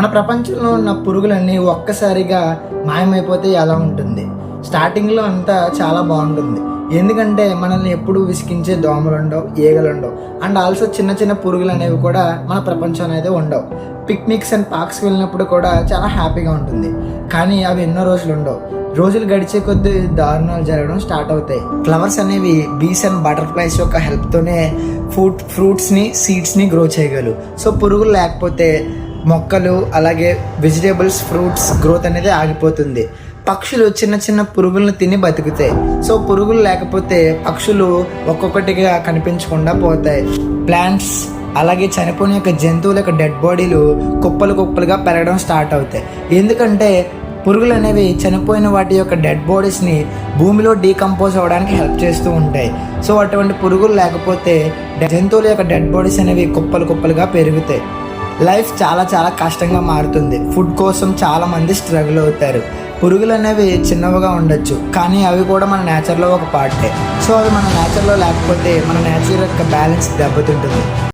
మన ప్రపంచంలో ఉన్న పురుగులన్నీ ఒక్కసారిగా మాయమైపోతే ఎలా ఉంటుంది? స్టార్టింగ్లో అంతా చాలా బాగుంటుంది. ఎందుకంటే మనల్ని ఎప్పుడు విసిగించే దోమలు ఉండవు ఈగలు ఉండవు అండ్ ఆల్సో చిన్న చిన్న పురుగులు అనేవి కూడా మన ప్రపంచం అనేది ఉండవు. పిక్నిక్స్ అండ్ పార్క్స్కి వెళ్ళినప్పుడు కూడా చాలా హ్యాపీగా ఉంటుంది. కానీ అవి ఎన్నో రోజులు ఉండవు రోజులు గడిచే కొద్దీ దారుణాలు జరగడం స్టార్ట్ అవుతాయి. ఫ్లవర్స్ అనేవి బీస్ అండ్ బటర్ఫ్లైస్ యొక్క హెల్ప్తోనే ఫ్రూట్ ఫ్రూట్స్ని సీడ్స్ని గ్రో చేయగలరు సో పురుగులు లేకపోతే మొక్కలు అలాగే వెజిటేబుల్స్ ఫ్రూట్స్ గ్రోత్ అనేది ఆగిపోతుంది. పక్షులు చిన్న చిన్న పురుగులను తిని బతుకుతాయి. సో పురుగులు లేకపోతే పక్షులు ఒక్కొక్కటిగా కనిపించకుండా పోతాయి. ప్లాంట్స్ అలాగే చనిపోయిన యొక్క జంతువుల యొక్క డెడ్ బాడీలు కుప్పలు కుప్పలుగా పెరగడం స్టార్ట్ అవుతాయి. ఎందుకంటే పురుగులు అనేవి చనిపోయిన వాటి యొక్క డెడ్ బాడీస్ని భూమిలో డీకంపోజ్ అవ్వడానికి హెల్ప్ చేస్తూ ఉంటాయి. సో అటువంటి పురుగులు లేకపోతే జంతువుల యొక్క డెడ్ బాడీస్ అనేవి కుప్పలు కుప్పలుగా పెరుగుతాయి. లైఫ్ చాలా చాలా కష్టంగా మారుతుంది. ఫుడ్ కోసం చాలా మంది స్ట్రగుల్ అవుతారు. పురుగులు అనేవి చిన్నవిగా ఉండొచ్చు కానీ అవి కూడా మన నేచర్లో ఒక పార్టే. సో అవి మన నేచర్లో లేకపోతే మన నేచర్ యొక్క బ్యాలెన్స్ దెబ్బతింటుంది.